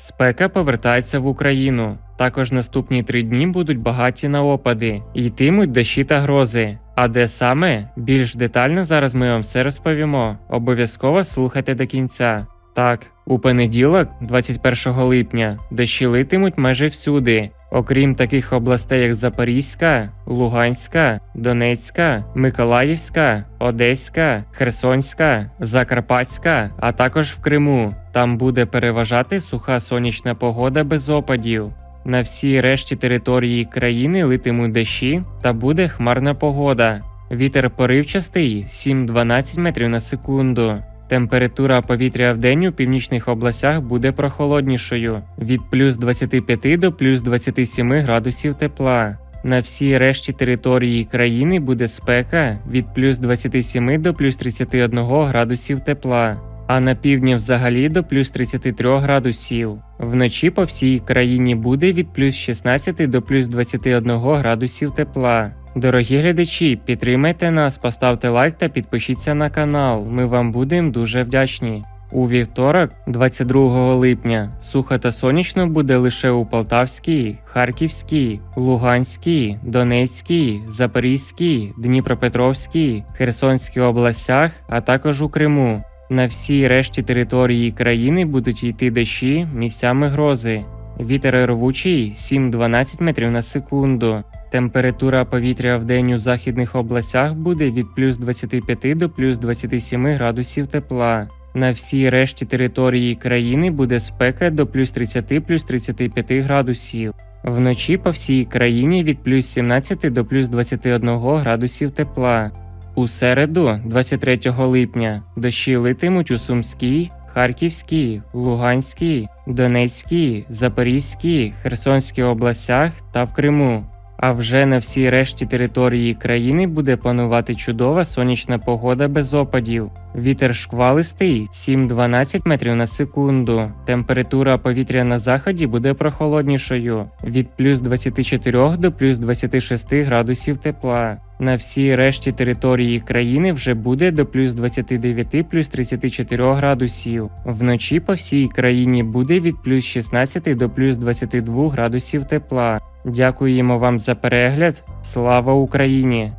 Спека повертається в Україну. Також наступні три дні будуть багаті на опади, йтимуть дощі та грози. А де саме? Більш детально зараз ми вам все розповімо. Обов'язково слухайте до кінця. Так, у понеділок, 21 липня, дощі литимуть майже всюди, окрім таких областей, як Запорізька, Луганська, Донецька, Миколаївська, Одеська, Херсонська, Закарпатська, а також в Криму. Там буде переважати суха сонячна погода без опадів. На всій решті території країни литимуть дощі та буде хмарна погода. Вітер поривчастий 7-12 метрів на секунду. Температура повітря в день у північних областях буде прохолоднішою від плюс 25 до плюс 27 градусів тепла. На всій решті території країни буде спека від плюс 27 до плюс 31 градусів тепла, а на півдні взагалі до плюс 33 градусів. Вночі по всій країні буде від плюс 16 до плюс 21 градусів тепла. Дорогі глядачі, підтримайте нас, поставте лайк та підпишіться на канал. Ми вам будемо дуже вдячні. У вівторок, 22 липня, сухо та сонячно буде лише у Полтавській, Харківській, Луганській, Донецькій, Запорізькій, Дніпропетровській, Херсонській областях, а також у Криму. На всій решті території країни будуть йти дощі, місцями грози. Вітер рвучий 7-12 метрів на секунду. Температура повітря в день у західних областях буде від плюс 25 до плюс 27 градусів тепла. На всій решті території країни буде спека до плюс 30 плюс 35 градусів. Вночі по всій країні від плюс 17 до плюс 21 градусів тепла. У середу, 23 липня, дощі литимуть у Сумській, Харківській, Луганській, Донецькій, Запорізькій, Херсонській областях та в Криму. А вже на всій решті території країни буде панувати чудова сонячна погода без опадів. Вітер шквалистий 7-12 метрів на секунду. Температура повітря на заході буде прохолоднішою від плюс 24 до плюс 26 градусів тепла. На всій решті території країни вже буде до плюс 29 плюс 34 градусів. Вночі по всій країні буде від плюс 16 до плюс 22 градусів тепла. Дякуємо вам за перегляд. Слава Україні!